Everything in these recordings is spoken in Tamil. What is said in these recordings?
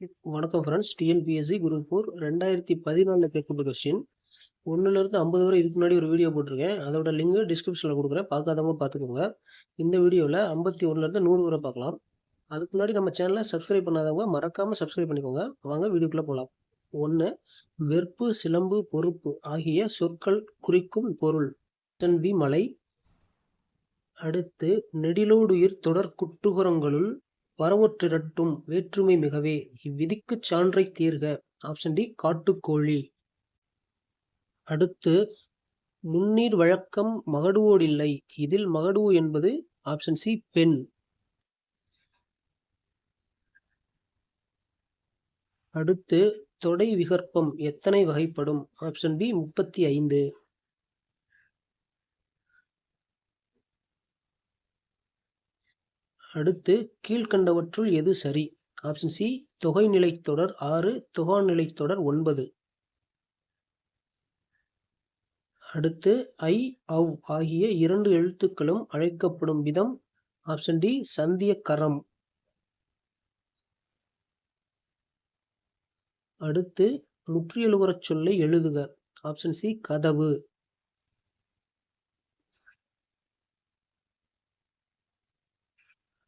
வணக்கம் ஃப்ரெண்ட்ஸ் டிஎன்பிஎஸ்சி குரூப் ஃபோர் ரெண்டாயிரத்தி பதினாலில் கேட்கப்பட்ட கொஸ்டின் ஒன்றுலேருந்து ஐம்பது வரை இதுக்கு முன்னாடி ஒரு வீடியோ போட்டிருக்கேன். அதோட லிங்க் டிஸ்கிரிப்ஷனில் கொடுக்குறேன். பார்க்காதவங்க பார்த்துக்கோங்க. இந்த வீடியோவில் ஐம்பத்தி ஒன்றுலேருந்து நூறு வரை பார்க்கலாம். அதுக்கு முன்னாடி நம்ம சேனலை சப்ஸ்கிரைப் பண்ணாதவங்க மறக்காமல் சப்ஸ்கிரைப் பண்ணிக்கோங்க. வாங்க வீடியோக்குள்ளே போகலாம் ஒன்று வெறுப்பு சிலம்பு பொறுப்பு ஆகிய சொற்கள் குறிக்கும் பொருள். பி மலை. அடுத்து நெடிலோடுயிர் தொடர் குட்டுகுரங்களுள் வரவொற்றிரட்டும் வேற்றுமை மிகவே. இவ்விதிக்குச் சான்றை தீர்க. ஆப்ஷன் டி காட்டுக்கோழி. அடுத்து முன்னீர் வழக்கம் மகடுவோடில்லை. இதில் மகடுவு என்பது ஆப்ஷன் சி பெண். அடுத்து தொடை விகற்பம் எத்தனை வகைப்படும்? ஆப்ஷன் பி முப்பத்தி ஐந்து. அடுத்து கீழ்கண்டவற்றுள் எது சரி? ஆப்ஷன் சி தொகை நிலைத்தொடர் ஆறு தொகா நிலைத்தொடர் ஒன்பது. அடுத்து ஐ அவ் ஆகிய இரண்டு எழுத்துக்களும் அழைக்கப்படும் விதம். ஆப்ஷன் டி சந்திய கரம் அடுத்து முற்றியலுகரச் சொல்லை எழுதுக. ஆப்ஷன் சி கதவு.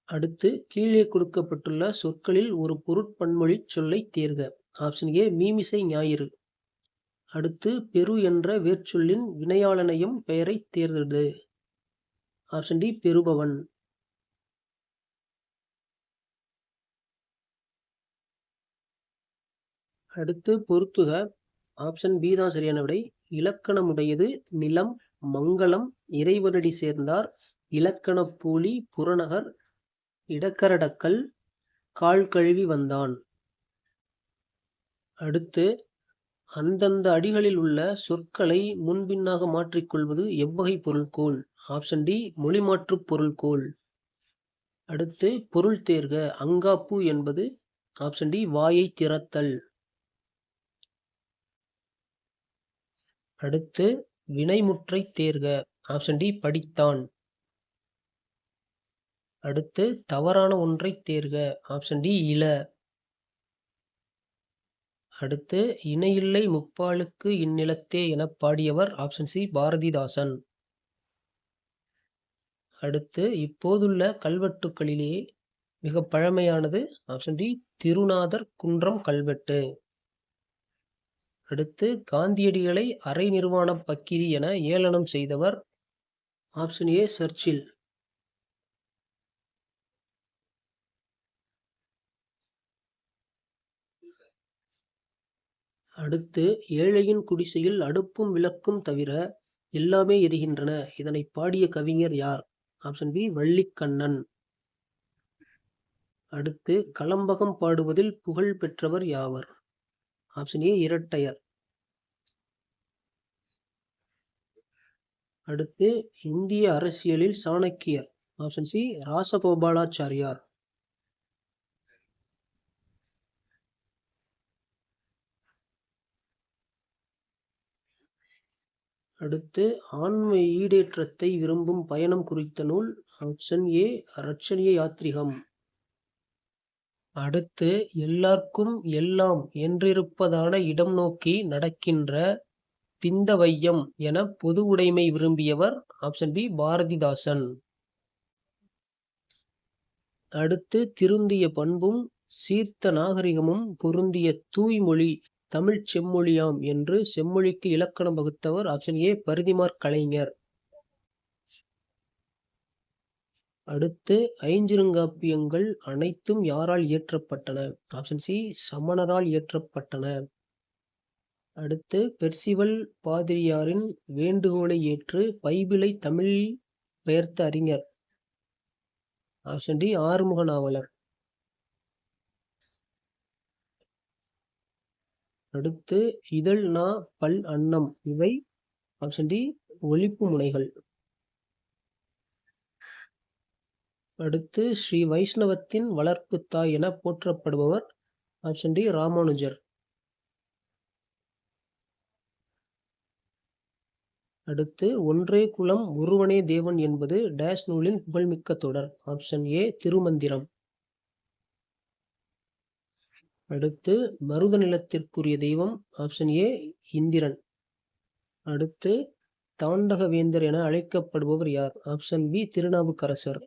அடுத்து கீழே கொடுக்கப்பட்டுள்ள சொற்களில் ஒரு பொருட்பன்மொழி சொல்லை தேர்க. ஆப்ஷன் ஏ மீமிசை ஞாயிறு. அடுத்து பெரு என்ற வேர்ச்சொல்லின் வினையாளனையும் பெயரை தேர்ந்தெடு. ஆப்ஷன் டி பெருபவன் அடுத்து பொருத்துக. ஆப்ஷன் பி தான் சரியான விடை. இலக்கணமுடையது நிலம் மங்களம் இறைவனடி சேர்ந்தார் இலக்கண புலி புறநகர் இடக்கரடக்கல் கால் கழுவி வந்தான். அடுத்து அந்தந்த அடிகளில் உள்ள சொற்களை முன்பின்னாக மாற்றிக்கொள்வது எவ்வகை பொருள்கோள் ஆப்ஷன் டி மொழிமாற்று பொருள்கோள் அடுத்து பொருள் தேர்க அங்காப்பு என்பது ஆப்ஷன் டி வாயை திறத்தல். அடுத்து வினைமுற்றை தேர்க ஆப்ஷன் டி படித்தான். அடுத்து தவறான ஒன்றை தேர்க. ஆப்ஷன் டி இல. அடுத்து இணையில்லை முப்பாலுக்கு இந்நிலத்தே என பாடியவர். Option C Bharathidasan. அடுத்து இப்போதுள்ள கல்வெட்டுக்களிலே மிக பழமையானது. ஆப்ஷன் டி திருநாதர் குன்றம் கல்வெட்டு. அடுத்து காந்தியடிகளை அரை நிர்வாண பக்கிரி என ஏளனம் செய்தவர். ஆப்ஷன் ஏ சர்ச்சில் அடுத்து ஏழையின் குடிசையில் அடுப்பும் விளக்கும் தவிர எல்லாமே எரிகின்றன. இதனை பாடிய கவிஞர் யார்? Option B Vallikkannan. அடுத்து கலம்பகம் பாடுவதில் புகழ் பெற்றவர் யாவர்? ஆப்ஷன் ஏ இரட்டையர். அடுத்து இந்திய அரசியலில் சாணக்கியர். Option C Rajagopalachariar. அடுத்து ஆன்ம ஈடேற்றத்தை விரும்பும் பயணம் குறித்த நூல் ஆப்ஷன் ஏ ரட்சணிய யாத்ரிகம். அடுத்து எல்லார்க்கும் எல்லாம் என்றிருப்பதான இடம் நோக்கி நடக்கின்ற திந்த வையம் என பொது உடைமை விரும்பியவர் ஆப்ஷன் பி பாரதிதாசன். அடுத்து திருந்திய பண்பும் சீர்த்த நாகரிகமும் பொருந்திய தூய்மொழி தமிழ் செம்மொழியாம் என்று செம்மொழிக்கு இலக்கணம் வகுத்தவர் ஆப்ஷன் ஏ பரிதிமார் கலைஞர். அடுத்து ஐஞ்சிருங்காப்பியங்கள் அனைத்தும் யாரால் இயற்றப்பட்டன? Option C சமணரால் இயற்றப்பட்டன. அடுத்து பெர்சிவல் பாதிரியாரின் வேண்டுகோளை ஏற்று பைபிளை தமிழில் பெயர்த்த அறிஞர். ஆப்ஷன் டி ஆறுமுக நாவலர் அடுத்து இதழ் நா பல் அன்னம். இவை ஆப்ஷன் டி ஒழிப்பு முனைகள். அடுத்து ஸ்ரீ வைஷ்ணவத்தின் வளர்ப்பு தாய் என போற்றப்படுபவர் ஆப்ஷன் டி ராமானுஜர். அடுத்து ஒன்றே குலம் ஒருவனே தேவன் என்பது டேஷ் நூலின் புகழ்மிக்க தொடர். Option A Thirumanthiram. அடுத்து மருத நிலத்திற்குரிய தெய்வம் ஆப்ஷன் ஏ இந்திரன். அடுத்து தாண்டகவேந்தர் என அழைக்கப்படுபவர் யார்? Option B Thirunavukkarasar.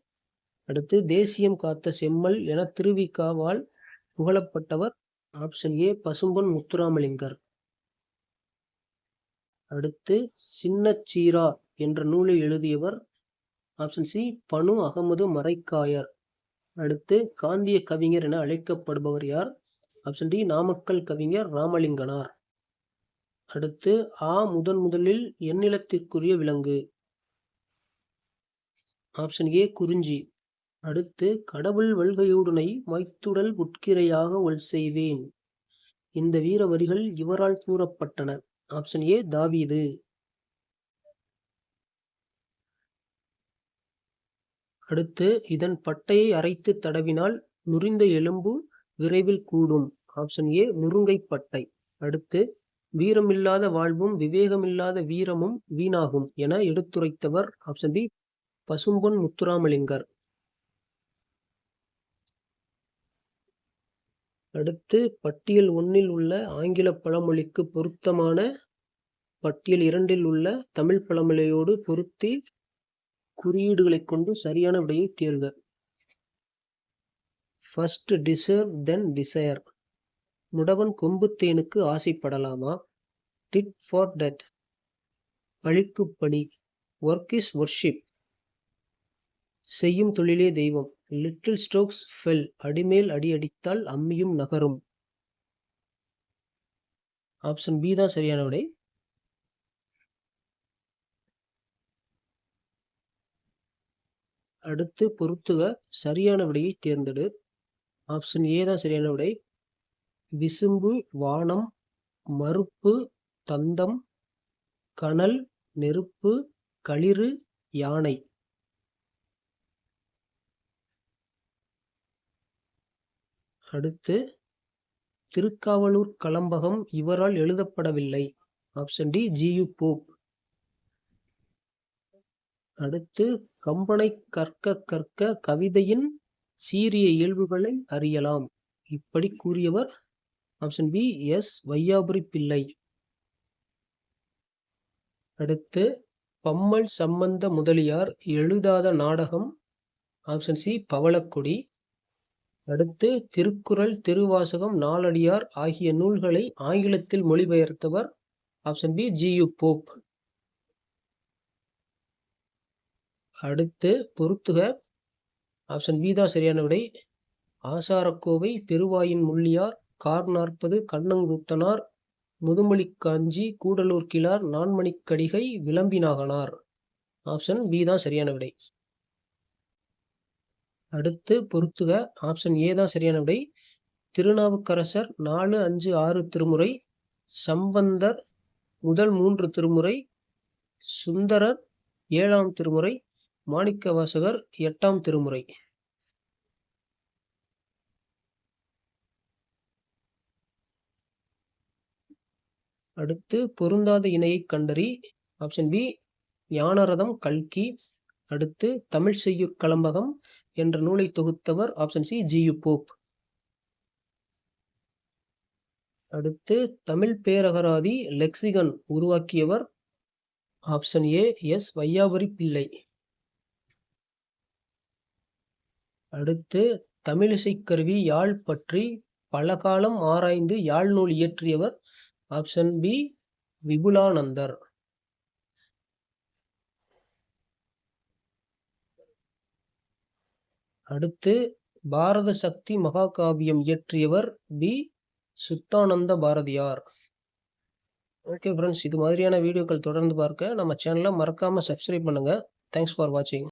அடுத்து தேசியம் காத்த செம்மல் என திருவிக்காவால் புகழப்பட்டவர் ஆப்ஷன் ஏ பசும்பொன் முத்துராமலிங்கர். அடுத்து சின்னச்சீரா என்ற நூலை எழுதியவர் ஆப்ஷன் சி பனு அகமது மரைக்காயர் அடுத்து காந்திய கவிஞர் என அழைக்கப்படுபவர் யார்? ஆப்ஷன் டி நாமக்கல் கவிஞர் ராமலிங்கனார். அடுத்து ஆ முதன் முதலில் எண்ணிலத்திற்குரிய விலங்கு. ஆப்ஷன் ஏ குறிஞ்சி. அடுத்து கடவுள் வல்கையுடனை மைத்துடல் உட்கிரையாக ஒல் செய்வேன். இந்த வீர வரிகள் இவரால் கூறப்பட்டன. ஆப்ஷன் ஏ தாவீது. அடுத்து இதன் பட்டையை அரைத்து தடவினால் நுரிந்த எலும்பு விரைவில் கூடும். ஆப்ஷன் ஏ முருங்கை பட்டை அடுத்து வீரமில்லாத வாழ்வும் விவேகமில்லாத வீரமும் வீணாகும் என எடுத்துரைத்தவர் ஆப்ஷன் பி பசும்பொன் முத்துராமலிங்கர். அடுத்து பட்டியல் ஒன்னில் உள்ள ஆங்கில பழமொழிக்கு பொருத்தமான பட்டியல் இரண்டில் உள்ள தமிழ் பழமொழியோடு பொருத்தி குறியீடுகளைக் கொண்டு சரியான விடையை தேர்க. ஃபர்ஸ்ட் டிசர்வ் தென் டிசையர் முடவன் கொம்பு தேனுக்கு ஆசைப்படலாமா? டிட் ஃபார் டெட் பழிக்கு பணி. ஒர்க் இஸ் ஒர்ஷிப் செய்யும் தொழிலே தெய்வம். லிட்டில் ஸ்ட்ரோக்ஸ் ஃபெல் அடிமேல் அடி அடித்தால் அம்மியும் நகரும். ஆப்ஷன் பி தான் சரியான விடை. அடுத்து பொருத்துக சரியான விடையை தேர்ந்தெடு. ஆப்ஷன் ஏ தான் சரியான விடை. விசும்பு வானம் மறுப்பு தந்தம் கனல் நெருப்பு களிறு யானை. அடுத்து திருக்காவலூர் கலம்பகம் இவரால் எழுதப்படவில்லை. Option D G U Pope அடுத்து கம்பனை கற்க கற்க கவிதையின் சீரிய இயல்புகளை அறியலாம். இப்படி கூறியவர் option B S Vaiyapuri Pillai. அடுத்து பம்மல் சம்பந்த முதலியார் எழுதாத நாடகம். Option C Pavalakkudi. அடுத்து திருக்குறள் திருவாசகம் நாலடியார் ஆகிய நூல்களை ஆங்கிலத்தில் மொழிபெயர்த்தவர் option B G U Pope. அடுத்து பொருத்துக ஆப்ஷன் பி தான் சரியான விடை. ஆசாரக்கோவை பெருவாயின் முள்ளியார் கார் நாற்பது கண்ணங்குத்தனார் முதுமொழி காஞ்சி கூடலூர் கிளார் நான்மணிக்கடிகை விளம்பினாகனார் ஆப்ஷன் பி தான் சரியான விடை. அடுத்து பொருத்துக. ஆப்ஷன் ஏ தான் சரியான விடை. திருநாவுக்கரசர் நாலு அஞ்சு ஆறு திருமுறை. சம்பந்தர் முதல் மூன்று திருமுறை. சுந்தரர் ஏழாம் திருமுறை. மாணிக்க வாசகர் எட்டாம் திருமுறை. அடுத்து பொருந்தாத இணையை கண்டறி ஆப்ஷன் பி ஞானரதம் கல்கி. அடுத்து தமிழ் செய்யுட் கலம்பகம் என்ற நூலை தொகுத்தவர் option C G U Pope அடுத்து தமிழ் பேரகராதி லெக்சிகன் உருவாக்கியவர் option A S Vaiyapuri Pillai. அடுத்து தமிழிசைக்கருவி யாழ் பற்றி பல காலம் ஆராய்ந்து யாழ் நூல் இயற்றியவர் ஆப்ஷன் பி விபுலானந்தர். அடுத்து பாரத சக்தி மகாகாவியம் இயற்றியவர் B Suddhananda Bharathiyar. Okay friends இது மாதிரியான வீடியோக்கள் தொடர்ந்து பார்க்க நம்ம சேனலை மறக்காமல் சப்ஸ்கிரைப் பண்ணுங்கள் தேங்க்ஸ் ஃபார் வாட்சிங்